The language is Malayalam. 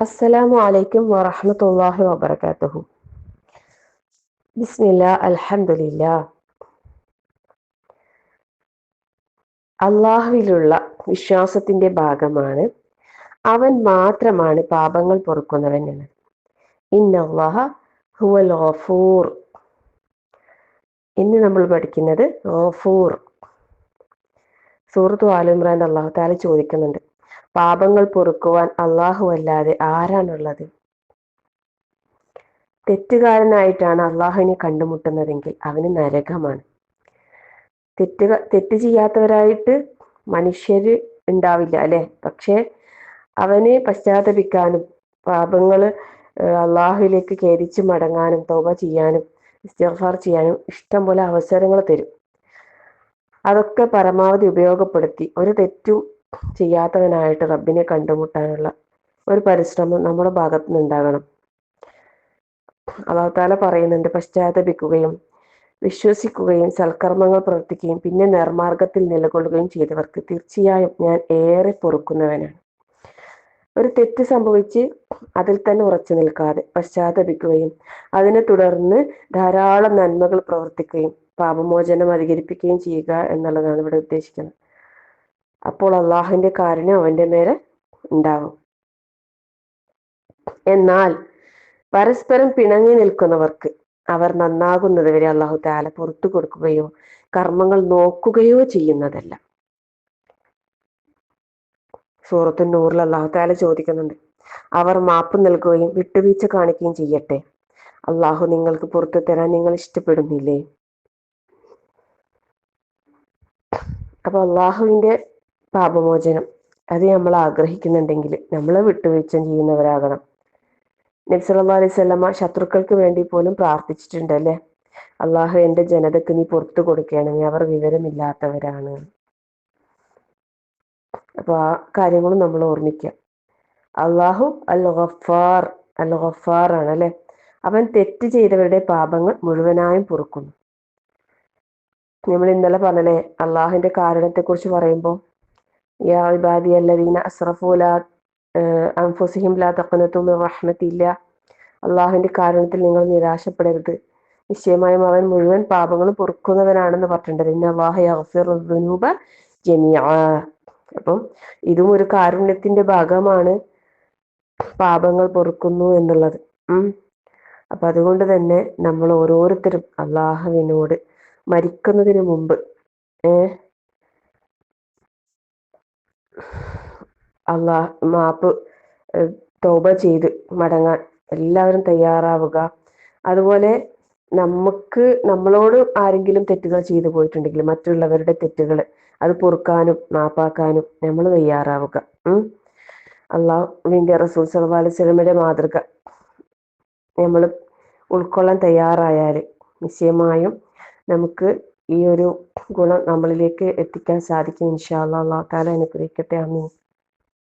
അസ്സലാമു അലൈക്കും വറഹ്മത്തുള്ളാഹി വബറകാതുഹു ബിസ്മില്ല അൽഹമില്ല അള്ളാഹുവിലുള്ള വിശ്വാസത്തിന്റെ ഭാഗമാണ് അവൻ മാത്രമാണ് പാപങ്ങൾ പൊറുക്കുന്നവൻ എന്ന്. ഇന്നല്ലാഹ ഹുവൽ ഇന്ന് നമ്മൾ പഠിക്കുന്നത് ഗഫൂർ. സൂറത്തു ആലുമ്രാൻ അള്ളാഹു താല ചോദിക്കുന്നുണ്ട്. പാപങ്ങൾ പൊറുക്കുവാൻ അള്ളാഹു അല്ലാതെ ആരാണുള്ളത്? തെറ്റുകാരനായിട്ടാണ് അള്ളാഹുവിനെ കണ്ടുമുട്ടുന്നതെങ്കിൽ അവന് നരകമാണ്. തെറ്റുക തെറ്റ് ചെയ്യാത്തവരായിട്ട് മനുഷ്യര് ഉണ്ടാവില്ല അല്ലെ? പക്ഷെ അവനെ പശ്ചാത്തപിക്കാനും പാപങ്ങൾ അള്ളാഹുവിലേക്ക് ഖേദിച്ച് മടങ്ങാനും തോപ ചെയ്യാനും ഇസ്തിഗ്ഫാർ ചെയ്യാനും ഇഷ്ടം പോലെ അവസരങ്ങൾ തരും. അതൊക്കെ പരമാവധി ഉപയോഗപ്പെടുത്തി ഒരു തെറ്റും ചെയ്യാത്തവനായിട്ട് റബ്ബിനെ കണ്ടുമുട്ടാനുള്ള ഒരു പരിശ്രമം നമ്മുടെ ഭാഗത്തു നിന്നുണ്ടാകണം അള്ളാഹുത്താല പറയുന്നുണ്ട് പശ്ചാത്തപിക്കുകയും വിശ്വസിക്കുകയും സൽക്കർമ്മങ്ങൾ പ്രവർത്തിക്കുകയും പിന്നെ നേർമാർഗത്തിൽ നിലകൊള്ളുകയും ചെയ്തവർക്ക് തീർച്ചയായും ഞാൻ ഏറെ പൊറുക്കുന്നവനാണ്. ഒരു തെറ്റ് സംഭവിച്ച് അതിൽ തന്നെ ഉറച്ചു നിൽക്കാതെ പശ്ചാത്തപിക്കുകയും അതിനെ തുടർന്ന് ധാരാളം നന്മകൾ പ്രവർത്തിക്കുകയും പാപമോചനം അധികരിപ്പിക്കുകയും ചെയ്യുക എന്നുള്ളതാണ് ഇവിടെ ഉദ്ദേശിക്കുന്നത്. അപ്പോൾ അള്ളാഹുവിന്റെ കാരുണ്യം അവന്റെ മേലെ ഉണ്ടാവും. എന്നാൽ പരസ്പരം പിണങ്ങി നിൽക്കുന്നവർക്ക് അവർ നന്നാകുന്നത് വരെ അള്ളാഹു താല പുറത്തു കൊടുക്കുകയോ കർമ്മങ്ങൾ നോക്കുകയോ ചെയ്യുന്നതല്ല. സൂറത്തു നൂറിൽ അള്ളാഹു താല ചോദിക്കുന്നുണ്ട് അവർ മാപ്പ് നൽകുകയും വിട്ടുവീഴ്ച കാണിക്കുകയും ചെയ്യട്ടെ? അള്ളാഹു നിങ്ങൾക്ക് പുറത്തു തരാൻ നിങ്ങൾ ഇഷ്ടപ്പെടുന്നില്ലേ? അപ്പൊ അള്ളാഹുവിന്റെ പാപമോചനം. അത് നമ്മൾ ആഗ്രഹിക്കുന്നുണ്ടെങ്കിൽ നമ്മൾ വിട്ടുവീഴ്ച ചെയ്യുന്നവരാകണം. നബ്സല്ലാ അലൈഹി സ്വലമ ശത്രുക്കൾക്ക് വേണ്ടി പോലും പ്രാർത്ഥിച്ചിട്ടുണ്ട് അല്ലെ? അള്ളാഹു എന്റെ ജനതക്ക് നീ പുറത്തു കൊടുക്കുകയാണെങ്കിൽ അവർ വിവരമില്ലാത്തവരാണ്. അപ്പൊ ആ കാര്യങ്ങളും നമ്മൾ ഓർമ്മിക്കുക. അള്ളാഹു അൽ ഗഫാർ അൽ ഗഫാർ ആണ് അല്ലെ? അവൻ തെറ്റ് ചെയ്തവരുടെ പാപങ്ങൾ മുഴുവനായും പൊറുക്കുന്നു. നമ്മൾ ഇന്നലെ പറഞ്ഞല്ലേ അള്ളാഹുവിന്റെ കാരണത്തെ കുറിച്ച് പറയുമ്പോൾ യാ عبادي الذين അസ്റഫു ലാ അൻഫുസിഹിം ലാ തഖനതു മിൻ റഹ്മത്തില്ല അള്ളാഹുവിന്റെ കാരണത്തിൽ നിങ്ങൾ നിരാശപ്പെടരുത്. നിശ്ചയമായും അവൻ മുഴുവൻ പാപങ്ങളും പൊറുക്കുന്നവനാണെന്ന് പറഞ്ഞിട്ടുണ്ട്. ഇന്ന അള്ളാഹ യഗ്ഫിറുദ്ദുനൂബ ജമീഅ. അപ്പം ഇതും ഒരു കാരുണ്യത്തിന്റെ ഭാഗമാണ് പാപങ്ങൾ പൊറുക്കുന്നു എന്നുള്ളത്. ഉം. അപ്പൊ അതുകൊണ്ട് തന്നെ നമ്മൾ ഓരോരുത്തരും അള്ളാഹുവിനോട് മരിക്കുന്നതിന് മുമ്പ് ഏഹ് അള്ളാഹ് മാപ്പ് തോപ ചെയ്ത് മടങ്ങാൻ എല്ലാവരും തയ്യാറാവുക. അതുപോലെ നമുക്ക് നമ്മളോട് ആരെങ്കിലും തെറ്റുകൾ ചെയ്തു പോയിട്ടുണ്ടെങ്കിൽ മറ്റുള്ളവരുടെ തെറ്റുകൾ അത് പൊറുക്കാനും മാപ്പാക്കാനും നമ്മൾ തയ്യാറാവുക. ഉം. അള്ളാഹുവിന്റെ റസൂൽ സല്ലല്ലാഹു അലൈഹി വസല്ലമയുടെ മാതൃക. നമ്മൾ ഉൾക്കൊള്ളാൻ തയ്യാറായാൽ നിശ്ചയമായും നമുക്ക് ഈ ഒരു ഗുണം നമ്മളിലേക്ക് എത്തിക്കാൻ സാധിക്കും. ഇൻഷാ അള്ളാഹ്. അള്ളാഹു താല അനുഗ്രഹിക്കട്ടെ. അമീൻ